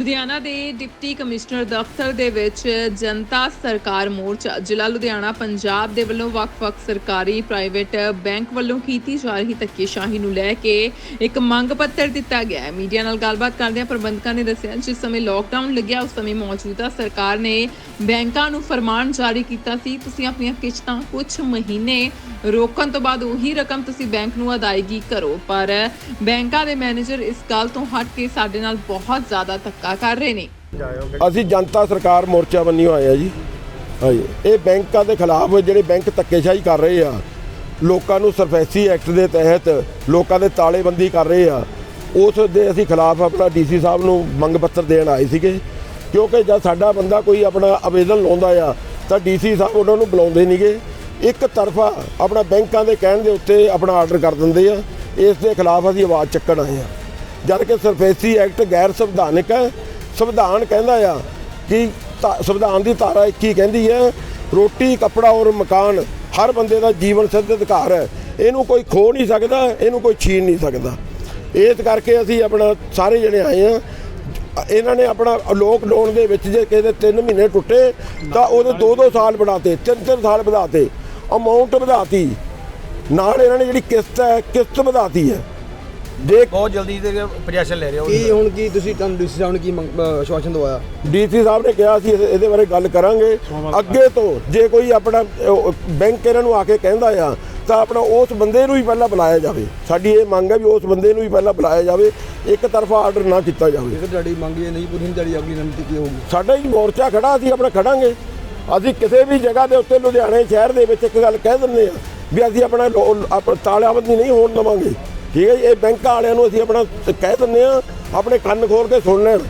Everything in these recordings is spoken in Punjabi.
ਲੁਧਿਆਣਾ ਦੇ ਡਿਪਟੀ ਕਮਿਸ਼ਨਰ ਦਫ਼ਤਰ ਦੇ ਵਿੱਚ ਜਨਤਾ ਸਰਕਾਰ ਮੋਰਚਾ, ਜ਼ਿਲ੍ਹਾ ਲੁਧਿਆਣਾ, ਪੰਜਾਬ ਦੇ ਵੱਲੋਂ ਵੱਖ-ਵੱਖ ਸਰਕਾਰੀ ਪ੍ਰਾਈਵੇਟ ਬੈਂਕ ਵੱਲੋਂ ਕੀਤੀ ਜਾ ਰਹੀ ਧੱਕੇਸ਼ਾਹੀ ਨੂੰ ਲੈ ਕੇ ਇੱਕ ਮੰਗ ਪੱਤਰ ਦਿੱਤਾ ਗਿਆ ਹੈ। ਮੀਡੀਆ ਨਾਲ ਗੱਲਬਾਤ ਕਰਦਿਆਂ ਪ੍ਰਬੰਧਕਾਂ ਨੇ ਦੱਸਿਆ, ਜਿਸ ਸਮੇਂ ਲੋਕਡਾਊਨ ਲੱਗਿਆ, ਉਸ ਸਮੇਂ ਮੌਜੂਦਾ ਸਰਕਾਰ ਨੇ ਬੈਂਕਾਂ ਨੂੰ ਫਰਮਾਨ ਜਾਰੀ ਕੀਤਾ ਸੀ, ਤੁਸੀਂ ਆਪਣੀਆਂ ਕਿਸ਼ਤਾਂ ਕੁਝ ਮਹੀਨੇ ਰੋਕਣ ਤੋਂ ਬਾਅਦ ਉਹੀ ਰਕਮ ਤੁਸੀਂ ਬੈਂਕ ਨੂੰ ਅਦਾਇਗੀ ਕਰੋ। ਪਰ ਬੈਂਕਾਂ ਦੇ ਮੈਨੇਜਰ ਇਸ ਗੱਲ ਤੋਂ ਹਟ ਕੇ ਸਾਡੇ ਨਾਲ ਬਹੁਤ ਜ਼ਿਆਦਾ ਧੱਕਾ ਕਰ ਰਹੇ ਨੇ। ਅਸੀਂ ਜਨਤਾ ਸਰਕਾਰ ਮੋਰਚਾ ਬੰਨੀ ਹੋਇਆ ਜੀ। ਹਾਂਜੀ। ਇਹ ਬੈਂਕਾਂ ਦੇ ਖਿਲਾਫ ਜਿਹੜੇ ਬੈਂਕ ਧੱਕੇਸ਼ਾਹੀ ਕਰ ਰਹੇ ਆ, ਲੋਕਾਂ ਨੂੰ ਸਰਫੈਸੀ ਐਕਟ ਦੇ ਤਹਿਤ ਲੋਕਾਂ ਦੇ ਤਾਲੇਬੰਦੀ ਕਰ ਰਹੇ ਆ, ਉਸ ਦੇ ਅਸੀਂ ਖਿਲਾਫ ਆਪਣਾ ਡੀਸੀ ਸਾਹਿਬ ਨੂੰ ਮੰਗ ਪੱਤਰ ਦੇਣ ਆਏ ਸੀਗੇ। ਕਿਉਂਕਿ ਜਦ ਸਾਡਾ ਬੰਦਾ ਕੋਈ ਆਪਣਾ ਆਵੇਦਨ ਲਾਉਂਦਾ ਆ, ਤਾਂ ਡੀਸੀ ਸਾਹਿਬ ਉਹਨਾਂ ਨੂੰ ਬੁਲਾਉਂਦੇ ਨਹੀਂਗੇ ਇੱਕ ਤਰਫਾ ਆਪਣਾ ਬੈਂਕਾਂ ਦੇ ਕਹਿਣ ਦੇ ਉੱਤੇ ਆਪਣਾ ਆਰਡਰ ਕਰ ਦਿੰਦੇ ਆ, ਇਸ ਦੇ ਖਿਲਾਫ ਅਸੀਂ ਆਵਾਜ਼ ਚੱਕਣ ਆਏ ਆ। ਜਦ ਕਿ ਸਰਫੇਸੀ ਐਕਟ ਗੈਰ ਸੰਵਿਧਾਨਕ ਹੈ। ਸੰਵਿਧਾਨ ਕਹਿੰਦਾ ਆ ਕਿ ਧਾ- ਸੰਵਿਧਾਨ ਦੀ ਧਾਰਾ 21 ਕਹਿੰਦੀ ਹੈ, ਰੋਟੀ, ਕੱਪੜਾ ਔਰ ਮਕਾਨ ਹਰ ਬੰਦੇ ਦਾ ਜੀਵਨ ਸਿੱਧ ਅਧਿਕਾਰ ਹੈ। ਇਹਨੂੰ ਕੋਈ ਖੋ ਨਹੀਂ ਸਕਦਾ, ਇਹਨੂੰ ਕੋਈ ਛੀਨ ਨਹੀਂ ਸਕਦਾ। ਇਸ ਕਰਕੇ ਅਸੀਂ ਆਪਣਾ ਸਾਰੇ ਜਣੇ ਆਏ ਆ ਇਹਨਾਂ ਨੇ ਆਪਣਾ ਲੋਕਡਾਊਨ ਦੇ ਵਿੱਚ ਜੇ ਕਿਸੇ ਦੇ 3 ਮਹੀਨੇ ਟੁੱਟੇ, ਤਾਂ ਉਹਦੇ 2-2 ਸਾਲ ਵਧਾਤੇ 3-3 ਸਾਲ ਵਧਾਤੇ। ਅਮਾਉਂਟ ਵਧਾਤੀ। ਨਾਲ ਇਹਨਾਂ ਨੇ ਜਿਹੜੀ ਕਿਸ਼ਤ ਹੈ, ਕਿਸ਼ਤ ਵਧਾਤੀ ਹੈ। ਜੇ ਬਹੁਤ ਜਲਦੀ ਤੇ ਪੋਜੀਸ਼ਨ ਲੈ ਰਹੇ ਹੋ ਕੀ ਹੁਣ ਕੀ ਤੁਸੀਂ ਤੁਹਾਨੂੰ ਡੀਸੀ ਸਾਹਿਬ ਨੇ ਕੀ ਆਸ਼ਵਾਸਨ ਦਵਾਇਆ? ਡੀਸੀ ਸਾਹਿਬ ਨੇ ਕਿਹਾ ਸੀ ਇਹਦੇ ਬਾਰੇ ਗੱਲ ਕਰਾਂਗੇ। ਅੱਗੇ ਤੋਂ ਜੇ ਕੋਈ ਆਪਣਾ ਬੈਂਕ ਇਹਨਾਂ ਨੂੰ ਆ ਕੇ ਕਹਿੰਦਾ ਆ ਤਾਂ ਆਪਣਾ ਉਸ ਬੰਦੇ ਨੂੰ ਹੀ ਪਹਿਲਾਂ ਬੁਲਾਇਆ ਜਾਵੇ। ਸਾਡੀ ਇਹ ਮੰਗ ਹੈ ਵੀ ਉਸ ਬੰਦੇ ਨੂੰ ਹੀ ਪਹਿਲਾਂ ਬੁਲਾਇਆ ਜਾਵੇ ਇੱਕ ਤਰਫਾ ਆਰਡਰ ਨਾ ਕੀਤਾ ਜਾਵੇ। ਜੇਕਰ ਤੁਹਾਡੀ ਮੰਗ ਇਹ ਨਹੀਂ ਪੂਰੀ ਹੁੰਦੀ ਤੁਹਾਡੀ ਅਗਲੀ ਰਣਨੀਤੀ ਕੀ ਹੋਊਗੀ? ਸਾਡਾ ਹੀ ਮੋਰਚਾ ਖੜਾ ਅਸੀਂ ਆਪਣਾ ਖੜਾਂਗੇ। ਅਸੀਂ ਕਿਸੇ ਵੀ ਜਗ੍ਹਾ ਦੇ ਉੱਤੇ ਲੁਧਿਆਣੇ ਸ਼ਹਿਰ ਦੇ ਵਿੱਚ ਇੱਕ ਗੱਲ ਕਹਿ ਦਿੰਦੇ ਆ ਵੀ ਅਸੀਂ ਆਪਣਾ ਲੋ- ਆਪਣਾ ਤਾਲਾਬੰਦੀ ਨਹੀਂ ਹੋਣ ਦੇਵਾਂਗੇ। ਠੀਕ ਹੈ ਜੀ ਇਹ ਬੈਂਕਾਂ ਵਾਲਿਆਂ ਨੂੰ ਅਸੀਂ ਆਪਣਾ ਕਹਿ ਦਿੰਦੇ ਆ ਆਪਣੇ ਕੰਨ ਖੋਲ ਕੇ ਸੁਣ ਲੈਣ।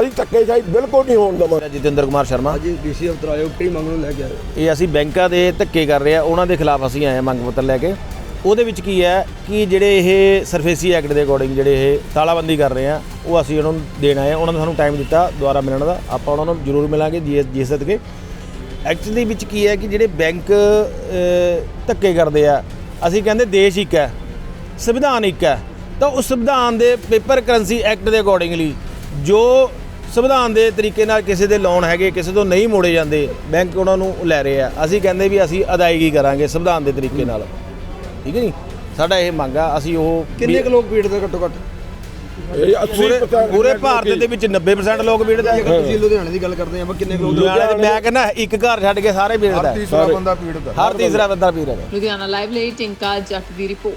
ਅਸੀਂ ਧੱਕੇਸ਼ਾਹੀ ਬਿਲਕੁਲ ਨਹੀਂ ਹੋਣ ਦੇਵਾਂਗੇ। ਜਤਿੰਦਰ ਕੁਮਾਰ ਸ਼ਰਮਾ। ਅੱਜ ਡੀਸੀ ਅਫਤਰ ਆਇਓ ਕਿਹੜੀ ਮੰਗ ਨੂੰ ਲੈ ਕੇ ਆਏ ਇਹ ਅਸੀਂ ਬੈਂਕਾਂ ਦੇ ਧੱਕੇ ਕਰ ਰਹੇ ਆ ਉਹਨਾਂ ਦੇ ਖਿਲਾਫ ਅਸੀਂ ਆਏ ਹਾਂ ਮੰਗ ਪੱਤਰ ਲੈ ਕੇ। ਉਹਦੇ ਵਿੱਚ ਕੀ ਹੈ ਕਿ ਜਿਹੜੇ ਇਹ ਸਰਫੇਸੀ ਐਕਟ ਦੇ ਅਕੋਰਡਿੰਗ ਜਿਹੜੇ ਇਹ ਤਾਲਾਬੰਦੀ ਕਰ ਰਹੇ ਆ ਉਹ ਅਸੀਂ ਉਹਨਾਂ ਨੂੰ ਦੇਣ ਆਏ ਹਾਂ। ਉਹਨਾਂ ਨੇ ਸਾਨੂੰ ਟਾਈਮ ਦਿੱਤਾ ਦੁਬਾਰਾ ਮਿਲਣ ਦਾ। ਆਪਾਂ ਉਹਨਾਂ ਨੂੰ ਜ਼ਰੂਰ ਮਿਲਾਂਗੇ ਜੀ ਜੀ ਸਦਕੇ ਐਕਚੁਅਲੀ ਵਿੱਚ ਕੀ ਹੈ ਕਿ ਜਿਹੜੇ ਬੈਂਕ ਧੱਕੇ ਕਰਦੇ ਆ ਅਸੀਂ ਕਹਿੰਦੇ ਦੇਸ਼ ਇੱਕ ਹੈ। ਸੰਵਿਧਾਨ ਇੱਕ ਹੈ ਤਾਂ ਉਸ ਸੰਵਿਧਾਨ ਦੇ ਪੇਪਰ ਕਰੰਸੀ ਐਕਟ ਦੇ ਅਕੋਰਡਿੰਗਲੀ ਜੋ ਸੰਵਿਧਾਨ ਦੇ ਤਰੀਕੇ ਨਾਲ ਕਿਸੇ ਦੇ ਲੋਨ ਹੈਗੇ ਕਿਸੇ ਤੋਂ ਨਹੀਂ ਮੋੜੇ ਜਾਂਦੇ ਬੈਂਕ ਉਹਨਾਂ ਨੂੰ ਲੈ ਰਹੇ ਆ। ਅਸੀਂ ਕਹਿੰਦੇ ਵੀ ਅਸੀਂ ਅਦਾਇਗੀ ਕਰਾਂਗੇ ਸੰਵਿਧਾਨ ਦੇ ਤਰੀਕੇ ਨਾਲ। ਠੀਕ ਹੈ ਜੀ? ਸਾਡਾ ਇਹ ਮੰਗ ਆ ਅਸੀਂ ਉਹ ਕਿੰਨੇ ਕੁ ਲੋਕ ਪੀੜ ਦੇ ਘੱਟੋ ਘੱਟ? ਇਹ 80% ਪੂਰੇ ਪੂਰੇ ਭਾਰਤ ਦੇ ਵਿੱਚ 90% ਲੋਕ ਵੀੜਦਾ ਜੇਕਰ ਤੁਸੀਂ ਲੁਧਿਆਣੇ ਦੀ ਗੱਲ ਕਰਦੇ ਆ ਕਿੰਨੇ ਕੁ ਲੋਕ ਲੁਧਿਆਣੇ ਮੈਂ ਕਹਿੰਦਾ ਇੱਕ ਘਰ ਛੱਡ ਕੇ ਸਾਰੇ ਵੀੜਦਾ ਤੀਸਰਾ ਬੰਦਾ ਪੀੜਤ ਹਰ ਤੀਸਰਾ ਬੰਦਾ ਪੀੜਦਾ ਲੁਧਿਆਣਾ ਲਾਈਵ ਲਈ ਟਿੰਕਾ ਜੱਟ ਦੀ ਰਿਪੋਰਟ।